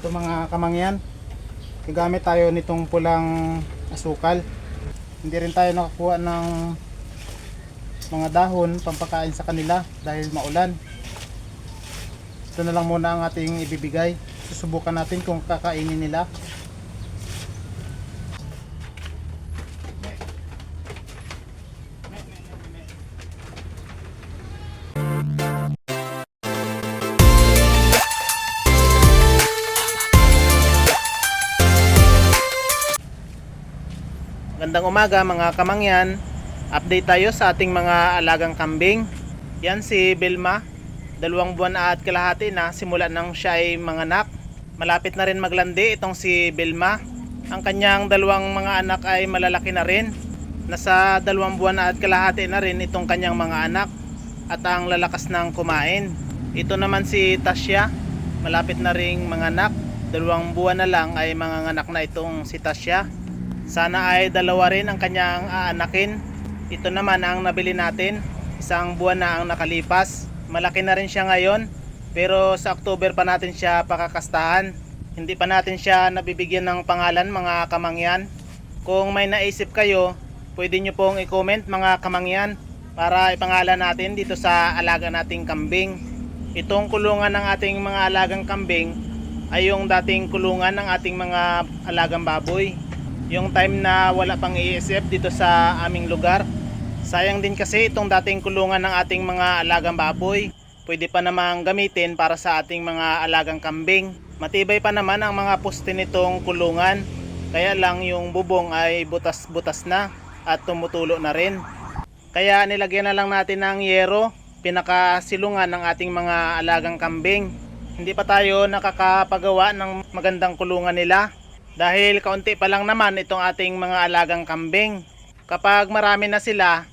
Ito mga kamangyan, gagamit tayo nitong pulang asukal. Hindi rin tayo nakakuha ng mga dahon pampakain sa kanila dahil maulan. Ito na lang muna ang ating ibibigay. Susubukan natin kung kakainin nila. Gandang umaga mga kamangyan. Update tayo sa ating mga alagang kambing. Yan si Belma. Dalawang buwan at kalahati na simula nang siya ay manganak. Malapit na rin maglandi itong si Belma. Ang kanyang dalawang mga anak ay malalaki na rin. Nasa dalawang buwan at kalahati na rin itong kanyang mga anak. At ang lalakas ng kumain. Ito naman si Tasya. Malapit na ring manganak. Dalawang buwan na lang ay manganganak na itong si Tasya. Sana ay dalawa rin ang kanyang aanakin. Ito naman ang nabili natin. Isang buwan na ang nakalipas. Malaki na rin siya ngayon. Pero sa October pa natin siya pakakastahan. Hindi pa natin siya nabibigyan ng pangalan mga kamangyan. Kung may naisip kayo, pwede nyo pong i-comment mga kamangyan para ipangalan natin dito sa alaga nating kambing. Itong kulungan ng ating mga alagang kambing ay yung dating kulungan ng ating mga alagang baboy yung time na wala pang ESF dito sa aming lugar. Sayang din kasi itong dating kulungan ng ating mga alagang baboy. Pwede pa namang gamitin para sa ating mga alagang kambing. Matibay pa naman ang mga poste nitong kulungan. Kaya lang yung bubong ay butas-butas na at tumutulo na rin. Kaya nilagyan na lang natin ng yero, pinakasilungan ng ating mga alagang kambing. Hindi pa tayo nakakapagawa ng magandang kulungan nila dahil kaunti pa lang naman itong ating mga alagang kambing. Kapag marami na sila,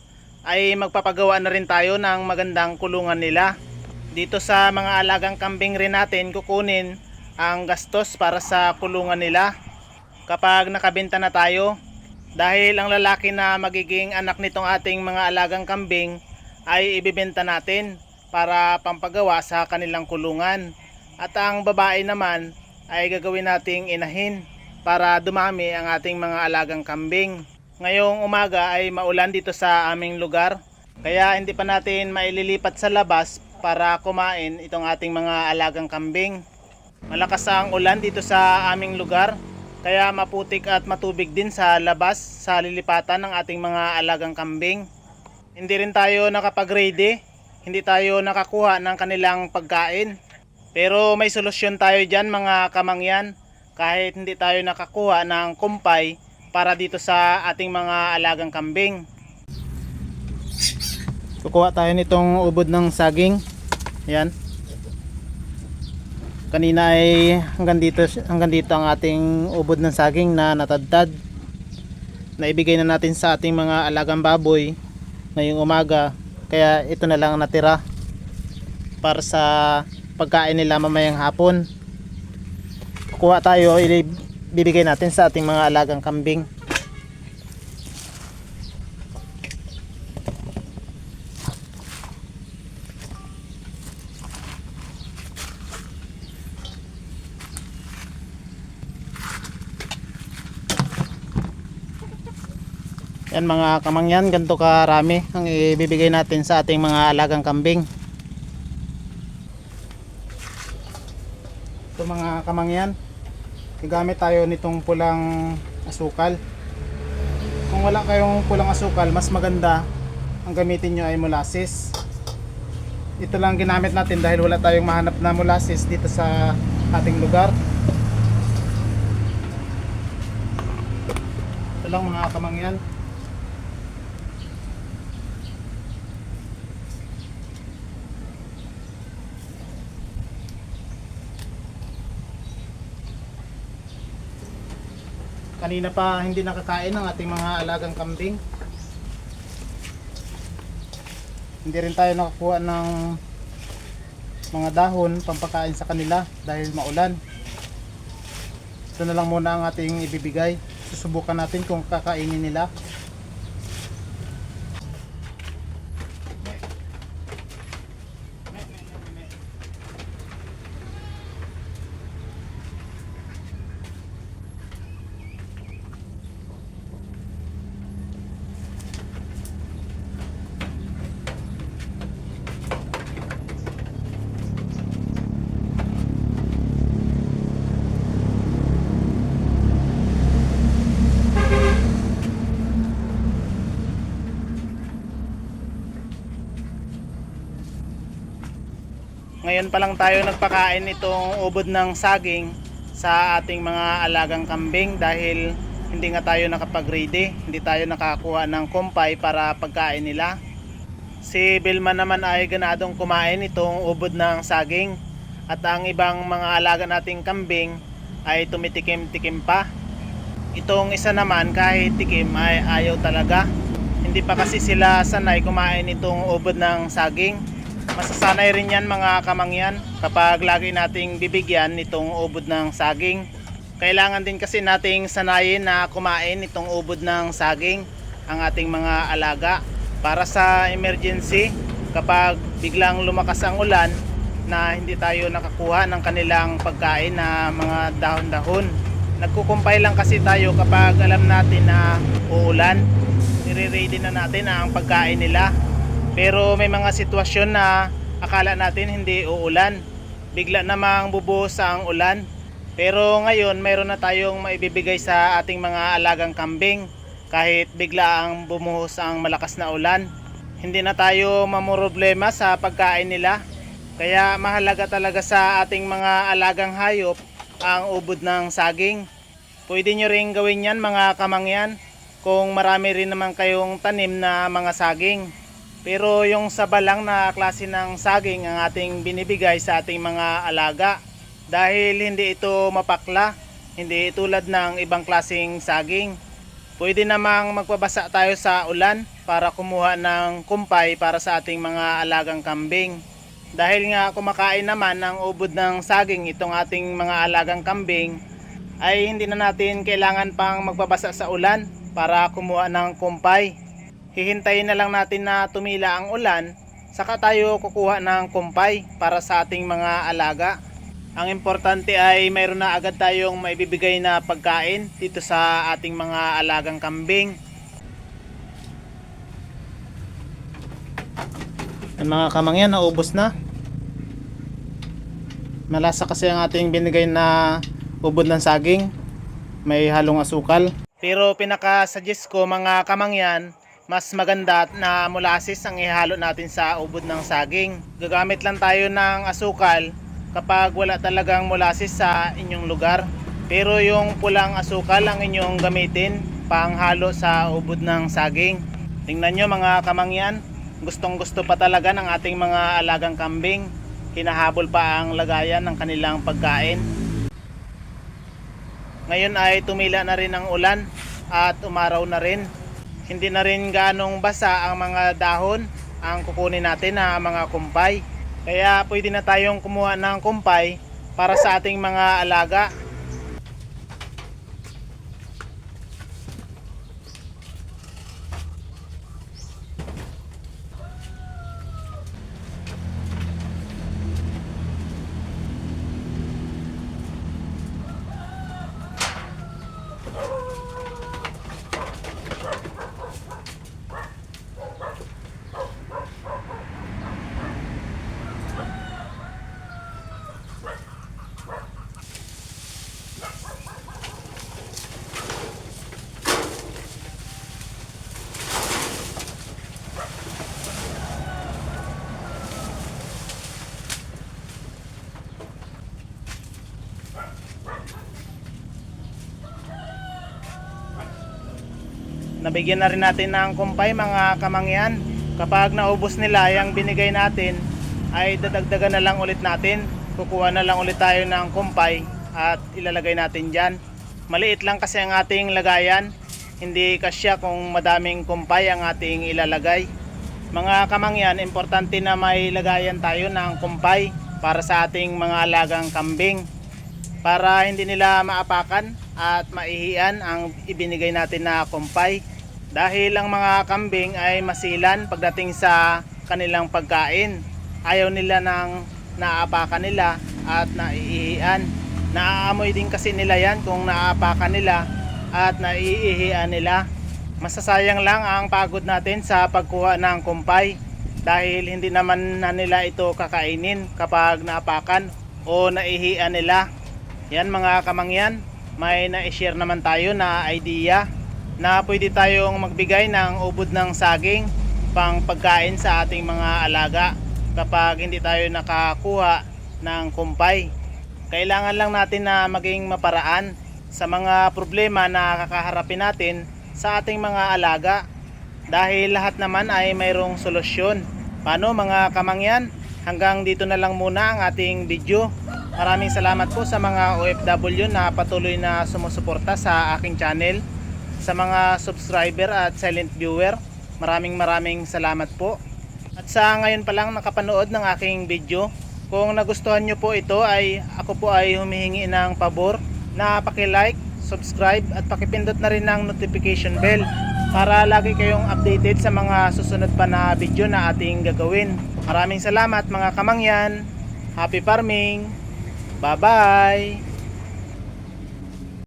ay magpapagawa na rin tayo ng magandang kulungan nila. Dito sa mga alagang kambing rin natin kukunin ang gastos para sa kulungan nila. Kapag nakabenta na tayo, dahil ang lalaki na magiging anak nitong ating mga alagang kambing ay ibibenta natin para pampagawa sa kanilang kulungan. At ang babae naman ay gagawin nating inahin para dumami ang ating mga alagang kambing. Ngayong umaga ay maulan dito sa aming lugar, kaya hindi pa natin maililipat sa labas para kumain itong ating mga alagang kambing. Malakas ang ulan dito sa aming lugar, kaya maputik at matubig din sa labas sa lilipatan ng ating mga alagang kambing. Hindi rin tayo nakapag-ready, hindi tayo nakakuha ng kanilang pagkain. Pero may solusyon tayo dyan mga kamangyan kahit hindi tayo nakakuha ng kumpay para dito sa ating mga alagang kambing. Kukuha tayo nitong ubod ng saging. Yan. Kanina ay hanggang dito hanggang dito ang ating ubod ng saging na natadtad. Naibigay na natin sa ating mga alagang baboy ngayong umaga. Kaya ito na lang ang natira para sa pagkain nila mamayang hapon kuha tayo bibigay natin sa ating mga alagang kambing. Yan mga kamangyan ganito karami ang ibibigay natin sa ating mga alagang kambing. Ito mga kamangyan gagamit tayo nitong pulang asukal. Kung wala kayong pulang asukal mas maganda ang gamitin nyo ay molasses. Ito lang ginamit natin dahil wala tayong mahanap na molasses dito sa ating lugar. Ito lang mga kamangyan kanina pa hindi nakakain ng ating mga alagang kambing. Hindi rin tayo nakakuha ng mga dahon pampakain sa kanila dahil maulan. Ito na lang muna ang ating ibibigay. Susubukan natin kung kakainin nila Ngayon pa lang tayo nagpakain itong ubod ng saging sa ating mga alagang kambing dahil hindi nga tayo nakapag-ready, hindi tayo nakakuha ng kumpay para pagkain nila. Si Bilma naman ay ganadong kumain itong ubod ng saging at ang ibang mga alaga nating kambing ay tumitikim-tikim pa. Itong isa naman kahit tikim ay ayaw talaga. Hindi pa kasi sila sanay kumain itong ubod ng saging. Masasanay rin yan mga kamangyan kapag lagi nating bibigyan itong ubod ng saging. Kailangan din kasi nating sanayin na kumain itong ubod ng saging ang ating mga alaga para sa emergency kapag biglang lumakas ang ulan na hindi tayo nakakuha ng kanilang pagkain na mga dahon-dahon. Nagkukumpay lang kasi tayo kapag alam natin na uulan. Nire-ready na natin ang pagkain nila. Pero may mga sitwasyon na akala natin hindi uulan. Bigla namang bubuhos ang ulan. Pero ngayon mayroon na tayong maibibigay sa ating mga alagang kambing kahit bigla ang bumuhos ang malakas na ulan. Hindi na tayo mamroblema sa pagkain nila. Kaya mahalaga talaga sa ating mga alagang hayop ang ubod ng saging. Pwede nyo rin gawin yan mga kamangyan kung marami rin naman kayong tanim na mga saging. Pero yung sabalang na klase ng saging ang ating binibigay sa ating mga alaga dahil hindi ito mapakla, hindi tulad ng ibang klaseng saging. Pwede namang magpabasa tayo sa ulan para kumuha ng kumpay para sa ating mga alagang kambing. Dahil nga kumakain naman ng ubod ng saging itong ating mga alagang kambing, ay hindi na natin kailangan pang magbabasa sa ulan para kumuha ng kumpay. Hihintayin na lang natin na tumila ang ulan, saka tayo kukuha ng kumpay para sa ating mga alaga. Ang importante ay mayroon na agad tayong maibibigay na pagkain dito sa ating mga alagang kambing. Ang mga kamangyan, naubos na. Malasa kasi ang ating binigay na ubod ng saging. May halong asukal. Pero pinaka-suggest ko mga kamangyan, mas maganda na molasses ang ihalo natin sa ubod ng saging. Gagamit lang tayo ng asukal kapag wala talagang molasses sa inyong lugar. Pero yung pulang asukal ang inyong gamitin panghalo sa ubod ng saging. Tingnan nyo mga kamangyan, gustong gusto pa talaga ng ating mga alagang kambing. Hinahabol pa ang lagayan ng kanilang pagkain. Ngayon ay tumila na rin ang ulan at umaraw na rin. Hindi na rin ganong basa ang mga dahon ang kukunin natin na mga kumpay. Kaya pwede na tayong kumuha ng kumpay para sa ating mga alaga. Nabigyan na rin natin ng kumpay mga kamangyan. Kapag naubos nila yung binigay natin, ay dadagdagan na lang ulit natin. Kukuha na lang ulit tayo ng kumpay at ilalagay natin dyan. Maliit lang kasi ang ating lagayan. Hindi kasya kung madaming kumpay ang ating ilalagay. Mga kamangyan, importante na may lagayan tayo ng kumpay para sa ating mga alagang kambing. Para hindi nila maapakan at maihian ang ibinigay natin na kumpay. Dahil ang mga kambing ay masilan pagdating sa kanilang pagkain. Ayaw nila ng naapakan nila at naiihian. Naaamoy din kasi nila yan kung naapakan nila at naiihian nila. Masasayang lang ang pagod natin sa pagkuha ng kumpay dahil hindi naman na nila ito kakainin kapag naapakan o naihian nila. Yan mga kamangyan, may na-share naman tayo na idea na pwede tayong magbigay ng ubod ng saging pang pagkain sa ating mga alaga. kapag hindi tayo nakakuha ng kumpay. Kailangan lang natin na maging maparaan sa mga problema na kakaharapin natin sa ating mga alaga dahil lahat naman ay mayroong solusyon. Paano mga kamangyan? Hanggang dito na lang muna ang ating video. Maraming salamat po sa mga OFW na patuloy na sumusuporta sa aking channel. Sa mga subscriber at silent viewer, maraming maraming salamat po. At sa ngayon pa lang nakapanood ng aking video, kung nagustuhan nyo po ito ay ako po ay humihingi ng pabor na paki-like, subscribe at pakipindot na rin ng notification bell para lagi kayong updated sa mga susunod pa na video na ating gagawin. Maraming salamat mga kamangyan. Happy farming. Bye-bye.